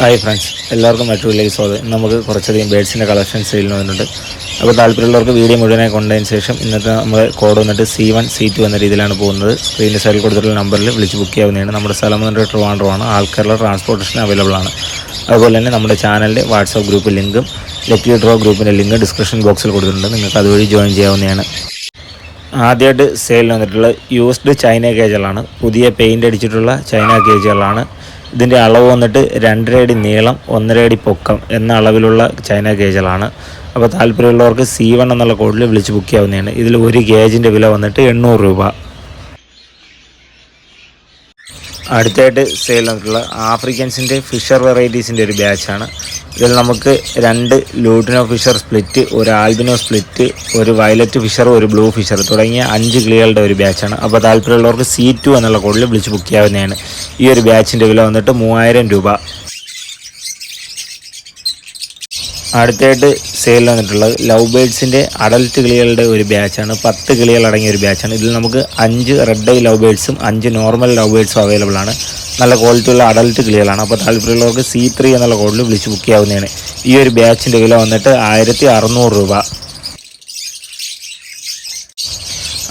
Hi friends എല്ലാവർക്കും മറ്റൊരു സ്വാഗതം. നമുക്ക് കുറച്ചധികം ബേഡ്സിന്റെ കളക്ഷൻ സെയിൽ വന്നിട്ടുണ്ട്. അപ്പോൾ താല്പര്യമുള്ളവർക്ക് വീഡിയോ മുഴുവനായി കൊണ്ടതിന് ശേഷം ഇന്നത്തെ നമ്മൾ കോഡ് വന്നിട്ട് സി വൺ സി ടു എന്ന രീതിയിലാണ് പോകുന്നത്. സ്ക്രീനിന്റെ സൈഡിൽ കൊടുത്തിട്ടുള്ള നമ്പറിൽ വിളിച്ച് ബുക്ക് ചെയ്യാവുന്നതാണ്. നമ്മുടെ സ്ഥലം വന്നിട്ട് ട്രിവാൻഡ്രമാണ് ആൾക്കാരുടെ ട്രാൻസ്പോർട്ടേഷൻ അവൈലബിൾ ആണ്. അതുപോലെ തന്നെ നമ്മുടെ ചാനലിന്റെ വാട്സാപ്പ് ഗ്രൂപ്പ് ലിങ്കും ലക്കി ഡ്രോ ഗ്രൂപ്പിന്റെ ലിങ്ക് ഡിസ്ക്രിപ്ഷൻ ബോക്സിൽ കൊടുത്തിട്ടുണ്ട്. നിങ്ങൾക്ക് അതുവഴി ജോയിൻ ചെയ്യാവുന്നതാണ്. ആദ്യമായിട്ട് സെയിൽ വന്നിട്ടുള്ള യൂസ്ഡ് ചൈന കേജുകളാണ് പുതിയ പെയിന്റ് അടിച്ചിട്ടുള്ള ചൈന കേജുകളാണ് ഇതിന്റെ അളവ് വന്നിട്ട് രണ്ടര അടി നീളം ഒന്നര അടി പൊക്കം എന്ന അളവിലുള്ള ചൈന ഗേജുകളാണ്. അപ്പോൾ താല്പര്യമുള്ളവർക്ക് സി വൺ എന്നുള്ള കോഡിൽ വിളിച്ച് ബുക്ക് ചെയ്യാവുന്നതാണ്. ഇതിൽ ഒരു ഗേജിന്റെ വില വന്നിട്ട് എണ്ണൂറ് രൂപ. അടുത്തായിട്ട് സെയിൽ വന്നിട്ടുള്ള ആഫ്രിക്കൻസിന്റെ ഫിഷർ വെറൈറ്റീസിന്റെ ഒരു ബാച്ചാണ് ഇതിൽ നമുക്ക് രണ്ട് ലൂട്ടിനോ ഫിഷർ സ്പ്ലിറ്റ് ഒരു ആൽബിനോ സ്പ്ലിറ്റ് ഒരു വയലറ്റ് ഫിഷർ ഒരു ബ്ലൂ ഫിഷർ തുടങ്ങിയ അഞ്ച് കിളികളുടെ ഒരു ബാച്ചാണ് അപ്പോൾ താല്പര്യമുള്ളവർക്ക് സി ടു എന്നുള്ള കോഡിൽ വിളിച്ച് ബുക്ക് ചെയ്യാവുന്നതാണ്. ഈ ഒരു ബാച്ചിന്റെ വില വന്നിട്ട് മൂവായിരം രൂപ. അടുത്തായിട്ട് സെയിൽ വന്നിട്ടുള്ളത്. ലവ് ബേഡ്സിന്റെ അഡൽട്ട് കിളികളുടെ ഒരു ബാച്ചാണ് പത്ത് കിളികൾ അടങ്ങിയ ഒരു ബാച്ചാണ് ഇതിൽ നമുക്ക് അഞ്ച് റെഡ് ലവ് ബേഡ്സും അഞ്ച് നോർമൽ ലവ് ബേഡ്സും അവൈലബിൾ ആണ്. നല്ല ക്വാളിറ്റിയുള്ള അഡൽട്ട് കിളികളാണ്. അപ്പോൾ താല്പര്യമുള്ളവർക്ക് സി ത്രീ എന്നുള്ള കോഡിൽ വിളിച്ച് ബുക്ക് ചെയ്യാവുന്നതാണ്. ഈ ഒരു ബാച്ചിന്റെ വില വന്നിട്ട് ആയിരത്തി അറുന്നൂറ് രൂപ.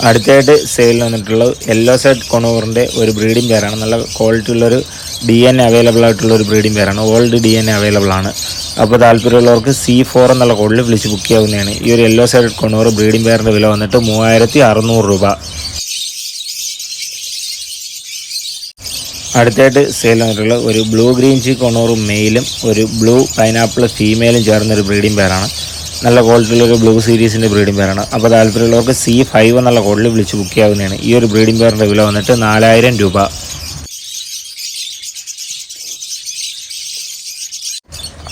അടുത്തായിട്ട് സെയിൽ വന്നിട്ടുള്ളത് യെല്ലോ സൈഡ് കൊണൂറിന്റെ ഒരു ബ്രീഡിംഗ് പേരാണ് നല്ല ക്വാളിറ്റി ഉള്ളൊരു ഡി എൻ അവൈലബിൾ ആയിട്ടുള്ള ഒരു ബ്രീഡിംഗ് പേരാണ് ഓൾഡ് ഡി എൻ അവൈലബിൾ ആണ്. അപ്പോൾ താല്പര്യമുള്ളവർക്ക് സി ഫോർ എന്നുള്ള കോഡിൽ വിളിച്ച് ബുക്ക് ചെയ്യാവുന്നതാണ്. ഈ ഒരു യെല്ലോ സൈഡ് കൊണൂർ ബ്രീഡിംഗ് പെയറിന്റെ വില വന്നിട്ട് മൂവായിരത്തി അറുന്നൂറ് രൂപ. അടുത്തായിട്ട് സെയിൽ വന്നിട്ടുള്ള ഒരു ബ്ലൂ ഗ്രീൻ ചീ കൊണൂറും മെയിലും ഒരു ബ്ലൂ പൈനാപ്പിൾ ഫീമെയിലും ചേർന്ന ഒരു ബ്രീഡിംഗ് പെയറാണ് നല്ല ക്വാളിറ്റിയിലൊരു ബ്ലൂ സീരീസിന്റെ ബ്രീഡിംഗ് പെയറാണ് അപ്പോൾ താല്പര്യമുള്ളവർക്ക് സി ഫൈവ് എന്നുള്ള കോഡിൽ വിളിച്ച് ബുക്ക് ചെയ്യാവുന്നതാണ്. ഈ ഒരു ബ്രീഡിംഗ് പെയറിന്റെ വില വന്നിട്ട് നാലായിരം രൂപ.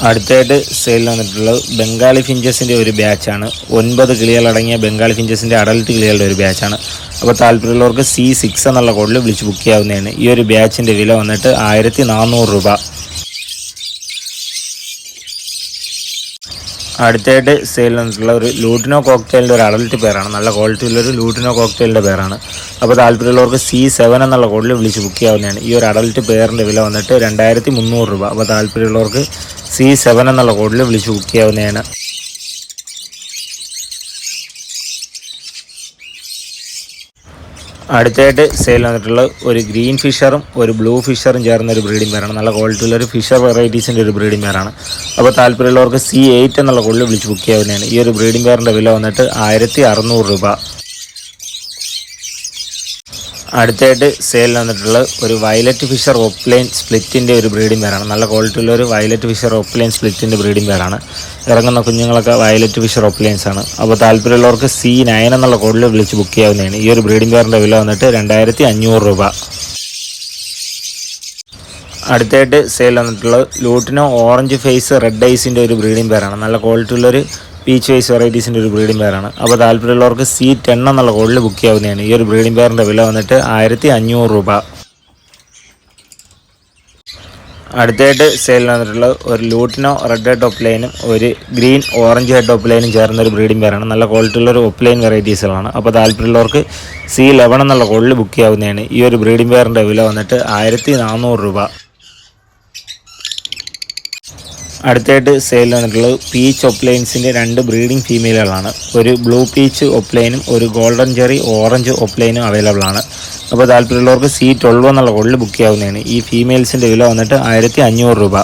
അടുത്തായിട്ട് സെയിൽ വന്നിട്ടുള്ളത് ബംഗാളി ഫിഞ്ചസിന്റെ ഒരു ബാച്ചാണ് ഒൻപത് കിളികളടങ്ങിയ ബംഗാളി ഫിഞ്ചസിന്റെ അഡൽട്ട് കിളികളുടെ ഒരു ബാച്ചാണ് അപ്പോൾ താല്പര്യമുള്ളവർക്ക് സി സിക്സ് എന്നുള്ള കോഡിൽ വിളിച്ച് ബുക്ക് ചെയ്യാവുന്നതാണ്. ഈ ഒരു ബാച്ചിന്റെ വില വന്നിട്ട് ആയിരത്തി നാനൂറ് രൂപ. അടുത്തായിട്ട് സെയിൽ വന്നിട്ടുള്ള ഒരു ലൂട്ടിനോ കോക്ടെയിലിന്റെ ഒരു അഡൽറ്റ് പേരാണ്. നല്ല ക്വാളിറ്റി ഉള്ളൊരു ലൂട്ടിനോ കോക്ടെയിലിന്റെ പേരാണ്. അപ്പോൾ താല്പര്യമുള്ളവർക്ക് സി സെവൻ എന്നുള്ള കോഡിൽ വിളിച്ച് ബുക്ക് ചെയ്യാവുന്നതാണ്. ഈ ഒരു അഡൽറ്റ് പേരിന്റെ വില വന്നിട്ട് രണ്ടായിരത്തി മുന്നൂറ് രൂപ. അപ്പോൾ താല്പര്യമുള്ളവർക്ക് സി സെവൻ എന്നുള്ള കോഡിൽ വിളിച്ച് ബുക്ക് ചെയ്യാവുന്നതാണ്. അടുത്തായിട്ട് സെയിൽ വന്നിട്ടുള്ള ഒരു ഗ്രീൻ ഫിഷറും ഒരു ബ്ലൂ ഫിഷറും ചേർന്ന ഒരു ബ്രീഡിംഗ് പേരാണ് നല്ല ക്വാളിറ്റിയുള്ള ഒരു ഫിഷർ വെറൈറ്റീസിന്റെ ഒരു ബ്രീഡിംഗ് പേരാണ് അപ്പോൾ താല്പര്യമുള്ളവർക്ക് സി എയ്റ്റ് എന്നുള്ള കൂടുതൽ വിളിച്ച് ബുക്ക് ചെയ്യാവുന്നതാണ്. ഈ ഒരു ബ്രീഡിംഗ് പേരിന്റെ വില വന്നിട്ട് ആയിരത്തി രൂപ. അടുത്തായിട്ട് സെയിൽ വന്നിട്ടുള്ള ഒരു വയലറ്റ് ഫിഷർ ഓപ്ലൈൻ സ്പ്ലിറ്റിന്റെ ഒരു ബ്രീഡിംഗ് പേരാണ് നല്ല ക്വാളിറ്റിയുള്ള ഒരു വയലറ്റ് ഫിഷർ ഓപ്ലൈൻ സ്പ്ലിറ്റിന്റെ ബ്രീഡിംഗ് പേരാണ് ഇറങ്ങുന്ന കുഞ്ഞുങ്ങളൊക്കെ വയലറ്റ് ഫിഷർ ഓപ്ലൈൻസ് ആണ്. അപ്പോൾ താല്പര്യമുള്ളവർക്ക് സി നയൻ എന്നുള്ള കോഡിൽ വിളിച്ച് ബുക്ക് ചെയ്യാവുന്നതാണ്. ഈ ഒരു ബ്രീഡിംഗ് പേരിന്റെ വില വന്നിട്ട് രണ്ടായിരത്തി അഞ്ഞൂറ് രൂപ. അടുത്തായിട്ട് സെയിൽ വന്നിട്ടുള്ളത് ലൂട്ടിനോ ഓറഞ്ച് ഫേസ് റെഡ് ഐസിന്റെ ഒരു ബ്രീഡിംഗ് പേരാണ് നല്ല ക്വാളിറ്റി ക്വാളിറ്റിയുള്ളൊരു പീച്ച് വൈസ് വെറൈറ്റീസിന്റെ ഒരു ബ്രീഡിംഗ് പെയറാണ് അപ്പോൾ താല്പര്യമുള്ളവർക്ക് സി ടെൻ എന്നുള്ള കോഡിൽ ബുക്ക് ചെയ്യാവുന്നതാണ്. ഈ ഒരു ബ്രീഡിംഗ് പെയറിന്റെ വില വന്നിട്ട് ആയിരത്തി അഞ്ഞൂറ് രൂപ. അടുത്തായിട്ട് സെയിൽ വന്നിട്ടുള്ള ഒരു ലൂട്ടിനോ റെഡ് ഹെഡ് ഒപ്ലൈനും ഒരു ഗ്രീൻ ഓറഞ്ച് ഹെഡ് ഒപ്ലൈനും ചേർന്ന ഒരു ബ്രീഡിംഗ് പെയറാണ് നല്ല ക്വാളിറ്റിയുള്ള ഒരു ഒപ്ലൈൻ വെറൈറ്റീസുകളാണ് അപ്പോൾ താല്പര്യമുള്ളവർക്ക് സി ലെവൻ എന്നുള്ള കോഡിൽ ബുക്ക് ചെയ്യാവുന്നതാണ്. ഈ ഒരു ബ്രീഡിംഗ് പെയറിന്റെ വില വന്നിട്ട് ആയിരത്തി രൂപ. അടുത്തായിട്ട് സെയിൽ വന്നിട്ടുള്ളത് പീച്ച് ഒപ്ലൈൻസിന്റെ രണ്ട് ബ്രീഡിംഗ് ഫീമെയിലുകളാണ് ഒരു ബ്ലൂ പീച്ച് ഒപ്ലൈനും ഒരു ഗോൾഡൻ ചെറി ഓറഞ്ച് ഒപ്ലൈനും അവൈലബിൾ ആണ്. അപ്പോൾ താല്പര്യമുള്ളവർക്ക് സി ട്വൽവ് എന്നുള്ള കോഡിൽ ബുക്ക് ചെയ്യാവുന്നതാണ്. ഈ ഫീമെയിൽസിന്റെ വില വന്നിട്ട് ആയിരത്തി അഞ്ഞൂറ് രൂപ.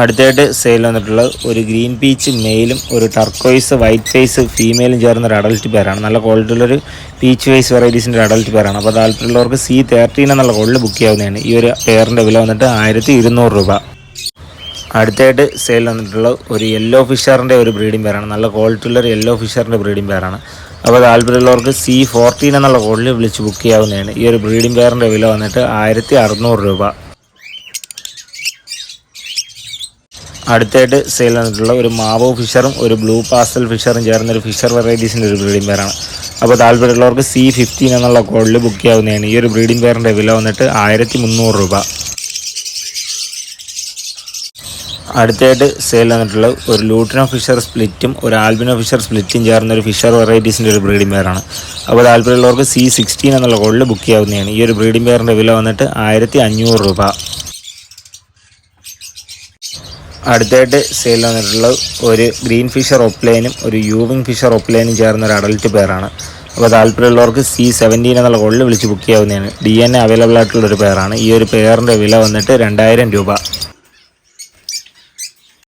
അടുത്തായിട്ട് സെയിൽ വന്നിട്ടുള്ളത് ഒരു ഗ്രീൻ പീച്ച് മെയിലും ഒരു ടർക്കോയ്സ് വൈറ്റ് ഫേസ് ഫീമെയിലും ചേർന്ന ഒരു അഡൽറ്റ് പേരാണ് നല്ല ക്വാളിറ്റിയുള്ളൊരു പീച്ച് വൈസ് വെറൈറ്റീസിന്റെ ഒരു അഡൽറ്റ് പേരാണ് അപ്പോൾ താല്പര്യമുള്ളവർക്ക് സി തേർട്ടീൻ എന്നുള്ള കോഡിൽ ബുക്ക് ചെയ്യാവുന്നതാണ്. ഈ ഒരു പേറിന്റെ വില വന്നിട്ട് ആയിരത്തി രൂപ. അടുത്തായിട്ട് സെയിൽ വന്നിട്ടുള്ള ഒരു യെല്ലോ ഫിഷറിന്റെ ഒരു ബ്രീഡിംഗ് പേരാണ് നല്ല ക്വാളിറ്റിയുള്ള ഒരു യെല്ലോ ഫിഷറിന്റെ ബ്രീഡിംഗ് പേരാണ് അപ്പോൾ താല്പര്യമുള്ളവർക്ക് സി ഫോർട്ടീൻ എന്നുള്ള കോഡിൽ വിളിച്ച് ബുക്ക് ചെയ്യാവുന്നതാണ്. ഈ ഒരു ബ്രീഡിംഗ് പേറിന്റെ വില വന്നിട്ട് ആയിരത്തി അറുന്നൂറ് രൂപ. അടുത്തായിട്ട് സെയിൽ വന്നിട്ടുള്ള ഒരു മാവോ ഫിഷറും ഒരു ബ്ലൂ പാസ്റ്റൽ ഫിഷറും ചേർന്ന ഒരു ഫിഷർ വെറൈറ്റീസിന്റെ ഒരു ബ്രീഡിംഗ് പേരാണ് അപ്പോൾ താല്പര്യമുള്ളവർക്ക് സി ഫിഫ്റ്റീൻ എന്നുള്ള കോഡിൽ ബുക്ക് ചെയ്യാവുന്നതാണ്. ഈ ഒരു ബ്രീഡിംഗ് പേറിന്റെ വില വന്നിട്ട് ആയിരത്തി മുന്നൂറ് രൂപ. അടുത്തായിട്ട് സെയിൽ വന്നിട്ടുള്ള ഒരു ലൂട്ടിനോ ഫിഷർ സ്പ്ലിറ്റും ഒരു ആൽബിനോ ഫിഷർ സ്പ്ലിറ്റും ചേർന്ന ഒരു ഫിഷർ വെറൈറ്റീസിന്റെ ഒരു ബ്രീഡിംഗ് പെയറാണ് അപ്പോൾ താല്പര്യമുള്ളവർക്ക് സി സിക്സ്റ്റീൻ എന്നുള്ള കോഡിൽ ബുക്ക് ചെയ്യാവുന്നതാണ്. ഈ ഒരു ബ്രീഡിംഗ് പെയറിന്റെ വില വന്നിട്ട് ആയിരത്തി അഞ്ഞൂറ് രൂപ. അടുത്തായിട്ട് സെയിൽ വന്നിട്ടുള്ള ഒരു ഗ്രീൻ ഫിഷർ ഒപ്ലൈനും ഒരു യൂവിങ് ഫിഷർ ഒപ്ലൈനും ചേർന്ന ഒരു അഡൽറ്റ് പെയറാണ് അപ്പോൾ താല്പര്യമുള്ളവർക്ക് സി സെവന്റീൻ എന്നുള്ള കോളിൽ വിളിച്ച് ബുക്ക് ചെയ്യാവുന്നതാണ്. ഡി എൻ എ അവൈലബിൾ ആയിട്ടുള്ള ഒരു പെയറാണ് ഈ ഒരു പെയറിന്റെ വില വന്നിട്ട് രണ്ടായിരം രൂപ.